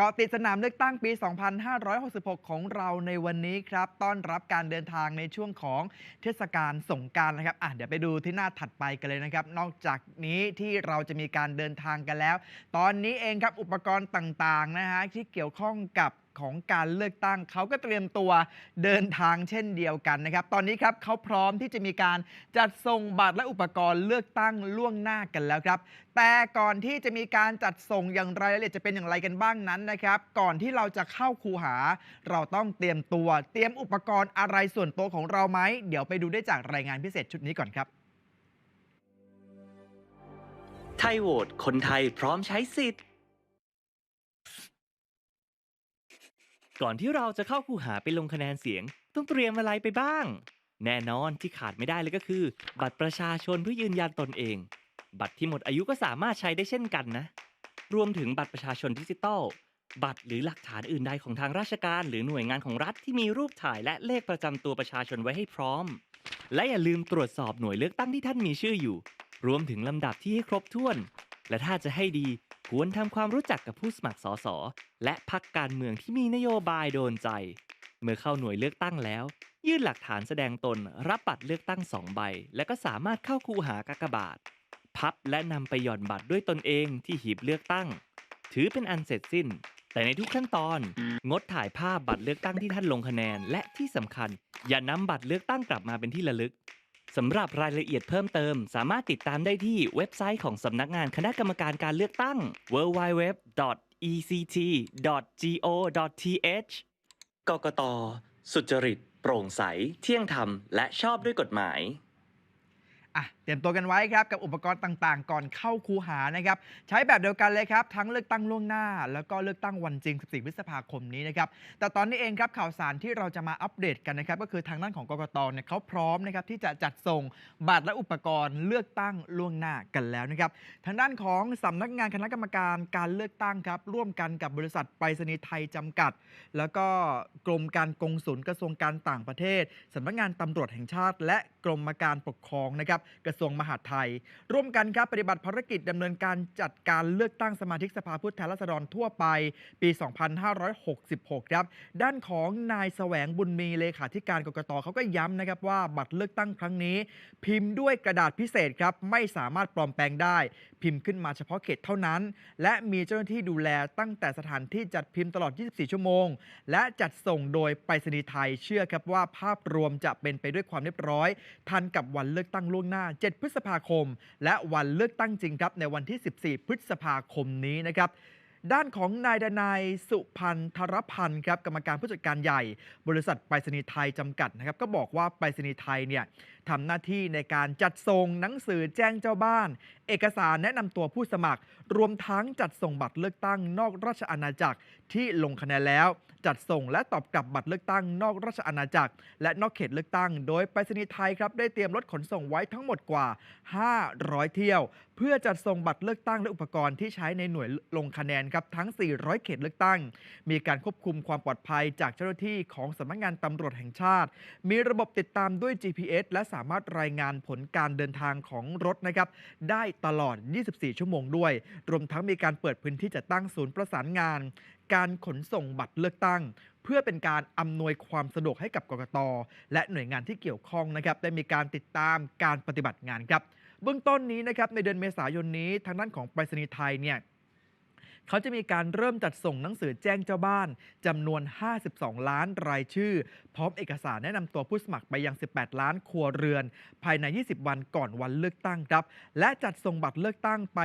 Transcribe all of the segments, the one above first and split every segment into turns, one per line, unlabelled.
กาะติดสนามเลือกตั้งปี 2566 ของเราในวันนี้ครับ ต้อนรับการเดินทางในช่วงของเทศกาลสงการนะครับอะเดี๋ยวไปดูที่หน้าถัดไปกันเลยนะครับ นอกจากนี้ที่เราจะมีการเดินทางกันแล้ว ตอนนี้เองครับอุปกรณ์ต่างๆนะฮะที่เกี่ยวข้องกับ ของการเลือกตั้ง เขาก็เตรียมตัวเดินทางเช่นเดียวกันนะครับ ตอนนี้ครับเขาพร้อมที่จะมีการจัดส่งบัตรและอุปกรณ์เลือกตั้งล่วงหน้ากันแล้วครับ แต่ก่อนที่จะมีการจัดส่งอย่างไรรายละเอียดจะเป็นอย่างไรกันบ้างนั้นนะครับ ก่อนที่เราจะเข้าคูหา เราต้องเตรียมตัว เตรียมอุปกรณ์อะไรส่วนตัวของเราไหมเดี๋ยวไปดูได้จากรายงานพิเศษชุดนี้ก่อนครับ
ไทยโหวตคนไทยพร้อมใช้สิทธิ์ ก่อนที่เราจะเข้าคูหาไปลงคะแนนเสียง ต้องเตรียมอะไรไปบ้าง แน่นอนที่ขาดไม่ได้เลยก็คือ บัตรประชาชนเพื่อยืนยันตนเอง บัตรที่หมดอายุก็สามารถใช้ได้เช่นกันนะ รวมถึงบัตรประชาชนดิจิตอลบัตรหรือหลักฐานอื่นใดของทางราชการหรือหน่วยงานของรัฐที่มีรูปถ่ายและเลขประจำตัวประชาชนไว้ให้พร้อม และอย่าลืมตรวจสอบหน่วยเลือกตั้งที่ท่านมีชื่ออยู่ รวมถึงลำดับที่ให้ครบถ้วน และถ้าจะให้ดีควรทำความรู้จักกับผู้สมัครสสและพักการเมืองที่มีนโยบายโดนใจ เมื่อเข้าหน่วยเลือกตั้งแล้ว ยื่นหลักฐานแสดงตนรับบัตรเลือกตั้งสองใบ และก็สามารถเข้าคูหากากบาท พับและนำไปหย่อนบัตรด้วยตนเองที่หีบเลือกตั้ง ถือเป็นอันเสร็จสิ้น แต่ในทุกขั้นตอน งดถ่ายภาพบัตรเลือกตั้งที่ท่านลงคะแนน และที่สำคัญ อย่านำบัตรเลือกตั้งกลับมาเป็นที่ระลึก สำหรับรายละเอียดเพิ่มเติม สามารถติดตามได้ที่เว็บไซต์ของสำนักงานคณะกรรมการการเลือกตั้ง www.ect.go.th กกต สุจริต โปร่งใส เที่ยงธรรม และชอบด้วยกฎหมาย
อะเตรียมตัวกันไว้ครับกับอุปกรณ์ต่างๆ ก่อนเข้าคูหานะครับใช้แบบเดียวกันเลยครับ ทั้งเลือกตั้งล่วงหน้า แล้วก็เลือกตั้งวันจริง 14 พฤษภาคมนี้นะครับแต่ตอนนี้เองครับข่าวสารที่เราจะมาอัปเดตกันนะครับก็คือทางด้านของกกตเนี่ยเขาพร้อมนะครับที่จะจัดส่งบัตรและอุปกรณ์เลือกตั้งล่วงหน้ากันแล้วนะครับทางด้านของสำนักงานคณะกรรมการการเลือกตั้งครับร่วมกันกับบริษัทไปรษณีย์ไทยจำกัด แล้วก็กรมการกงสุลกระทรวงการต่างประเทศสำนักงานตำรวจแห่งชาติ และกรมการปกครองนะครับกระทรวงมหาดไทย ร่วมกันครับปฏิบัติภารกิจดำเนินการจัดการเลือกตั้งสมาชิกสภาผู้แทนราษฎรทั่วไป ปี 2566 ครับ ด้านของนายแสวงบุญมีเลขาธิการกรกตเขาก็ย้ำนะครับว่าบัตรเลือกตั้งครั้งนี้ พิมพ์ด้วยกระดาษพิเศษครับไม่สามารถปลอมแปลงได้ พิมพ์ขึ้นมาเฉพาะเขตเท่านั้น และมีเจ้าหน้าที่ดูแลตั้งแต่สถานที่จัดพิมพ์ตลอด 24 ชั่วโมง และจัดส่งโดยไปรษณีย์ไทยเชื่อครับว่าภาพรวมจะเป็นไปด้วยความเรียบร้อย ทันกับวันเลือกตั้งล่วงหน้า7 พฤษภาคม และวันเลือกตั้งจริงครับในวันที่ 14 พฤษภาคมนี้นะครับด้านของนายดนายสุพันธรพันธ์ครับกรรมการผู้จัดการใหญ่ บริษัทไปรษณีย์ไทยจำกัดนะครับก็บอกว่าไปรษณีย์ไทยเนี่ย ทำหน้าที่ในการจัดส่งหนังสือแจ้งเจ้าบ้าน เอกสารแนะนำตัวผู้สมัคร รวมทั้งจัดส่งบัตรเลือกตั้งนอกราชอาณาจักรที่ลงคะแนนแล้ว จัดส่งและตอบกลับบัตรเลือกตั้งนอกราชอาณาจักร และนอกเขตเลือกตั้ง โดยไปรษณีย์ไทยครับได้เตรียมรถขนส่งไว้ทั้งหมดกว่า 500 เที่ยว เพื่อจัดส่งบัตรเลือกตั้งและอุปกรณ์ที่ใช้ในหน่วยลงคะแนนครับทั้ง 400 เขตเลือกตั้ง มีการควบคุมความปลอดภัยจากเจ้าหน้าที่ของสำนักงานตำรวจแห่งชาติ มีระบบติดตามด้วย GPS และสาามารถรายงานผลการเดินทางของรถนะครับได้ตลอด 24 ชั่วโมงด้วย รวมทั้งมีการเปิดพื้นที่จัดตั้งศูนย์ประสานงาน การขนส่งบัตรเลือกตั้ง เพื่อเป็นการอำนวยความสะดวกให้กับกกต และหน่วยงานที่เกี่ยวข้องนะครับได้มีการติดตามการปฏิบัติงานครับเบื้องต้นนี้นะครับในเดือนเมษายนนี้ทางด้านของไปรษณีย์ไทยเนี่ย เขาจะมีการเริ่มจัดส่งหนังสือแจ้งเจ้าบ้านจำนวน 52 ล้านรายชื่อ พร้อมเอกสารแนะนำตัวผู้สมัครไปยัง 18 ล้านครัวเรือน ภายใน 20 วันก่อนวันเลือกตั้งครับ และจัดส่งบัตรเลือกตั้งไป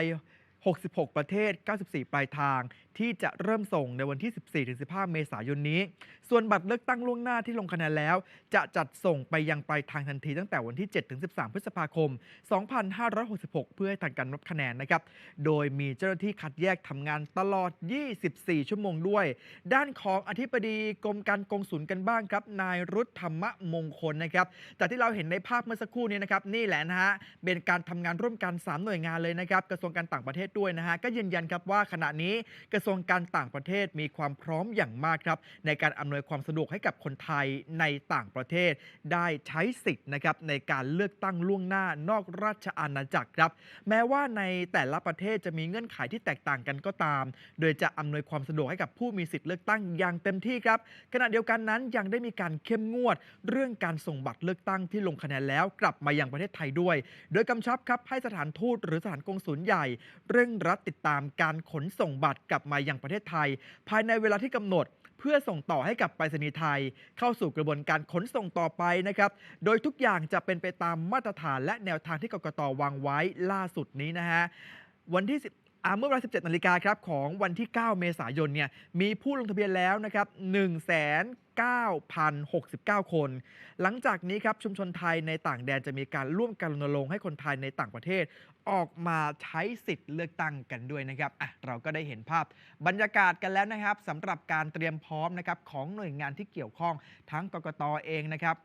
66 ประเทศ 94 ปลายทาง ที่จะเริ่มส่งในวันที่ 14-15 เมษายนนี้ ส่วนบัตรเลือกตั้งล่วงหน้าที่ลงคะแนนแล้ว จะจัดส่งไปยังปลายทางทันทีตั้งแต่วันที่ 7-13 พฤษภาคม 2566 เพื่อให้ทันการนับคะแนนนะครับ โดยมีเจ้าหน้าที่คัดแยกทำงานตลอด 24 ชั่วโมงด้วย ด้านของอธิบดีกรมการกงสุลกันบ้างครับ นายรุธธรรมมงคลนะครับ จากที่เราเห็นในภาพเมื่อสักครู่นี้นะครับ นี่แหละนะฮะ เป็นการทำงานร่วมกัน 3 หน่วยงานเลยนะครับ กระทรวงการต่างประเทศด้วยนะฮะก็ยืนยันครับว่าขณะนี้กระทรวงการต่างประเทศมีความพร้อมอย่างมากครับ ในการอำนวยความสะดวกให้กับคนไทยในต่างประเทศ ได้ใช้สิทธิ์นะครับในการเลือกตั้งล่วงหน้านอกราชอาณาจักรครับ แม้ว่าในแต่ละประเทศจะมีเงื่อนไขที่แตกต่างกันก็ตาม โดยจะอำนวยความสะดวกให้กับผู้มีสิทธิ์เลือกตั้งอย่างเต็มที่ครับขณะเดียวกันนั้นยังได้มีการเข้มงวด เรื่องการส่งบัตรเลือกตั้งที่ลงคะแนนแล้วกลับมายังประเทศไทยด้วย โดยกำชับครับให้สถานทูตหรือสถานกงสุลใหญ่เร่งรัดติดตามการขนส่งบัตรกลับมายังประเทศไทย ภายในเวลาที่กำหนดเพื่อส่งต่อให้กับไปรษณีย์ไทย เข้าสู่กระบวนการขนส่งต่อไปนะครับ โดยทุกอย่างจะเป็นไปตามมาตรฐานและแนวทางที่กกตวางไว้ล่าสุดนี้นะฮะ วันที่10 เมื่อเวลา 17 นาฬิกาครับของวันที่ 9 เมษายนเนี่ยมีผู้ลงทะเบียนแล้วนะครับ 1,9,069 คน หลังจากนี้ครับชุมชนไทยในต่างแดนจะมีการร่วมกันรณรงค์ให้คนไทยในต่างประเทศ ออกมาใช้สิทธิ์เลือกตั้งกันด้วยนะครับอะเราก็ได้เห็นภาพบรรยากาศกันแล้วนะครับสำหรับการเตรียมพร้อมนะครับของหน่วยงานที่เกี่ยวข้องทั้งกกตเองนะครับ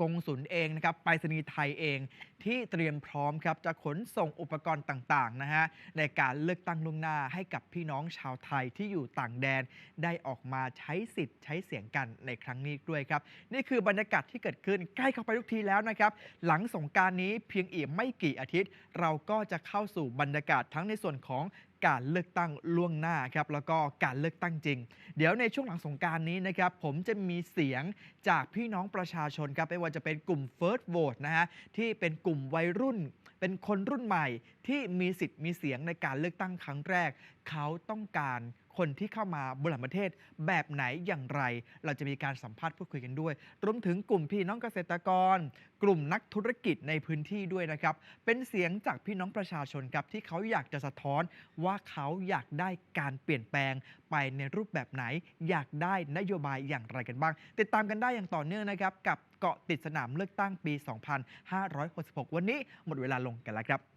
กงสุลเองนะครับไปรษณีย์ไทยเองที่เตรียมพร้อมครับจะขนส่งอุปกรณ์ต่างๆนะฮะในการเลือกตั้งล่วงหน้าให้กับพี่น้องชาวไทยที่อยู่ต่างแดน ได้ออกมาใช้สิทธิ์ใช้เสียงกันในครั้งนี้ด้วยครับ นี่คือบรรยากาศที่เกิดขึ้นใกล้เข้าไปทุกทีแล้วนะครับ หลังสงการนี้เพียงอีกไม่กี่อาทิตย์ เราก็จะเข้าสู่บรรยากาศทั้งในส่วนของ การเลือกตั้งล่วงหน้าครับแล้วก็การเลือกตั้งจริง เดี๋ยวในช่วงหลังสงการนี้นะครับผมจะมีเสียงจากพี่น้องประชาชนครับไม่ว่าจะเป็นกลุ่ม First Vote นะฮะที่เป็นกลุ่มวัยรุ่น เป็นคนรุ่นใหม่ที่มีสิทธิ์มีเสียงในการเลือกตั้งครั้งแรก เขาต้องการคนที่เข้ามาบริหารประเทศแบบไหนอย่างไร เราจะมีการสัมภาษณ์พูดคุยกันด้วย รวมถึงกลุ่มพี่น้องเกษตรกร กลุ่มนักธุรกิจในพื้นที่ด้วยนะครับ เป็นเสียงจากพี่น้องประชาชนครับที่เขาอยากจะสะท้อนว่าเขาอยากได้การเปลี่ยนแปลงไปในรูปแบบไหน อยากได้นโยบายอย่างไรกันบ้าง ติดตามกันได้อย่างต่อเนื่องนะครับกับเกาะติดสนามเลือกตั้งปี 2566 วันนี้หมดเวลาลงกันแล้วครับ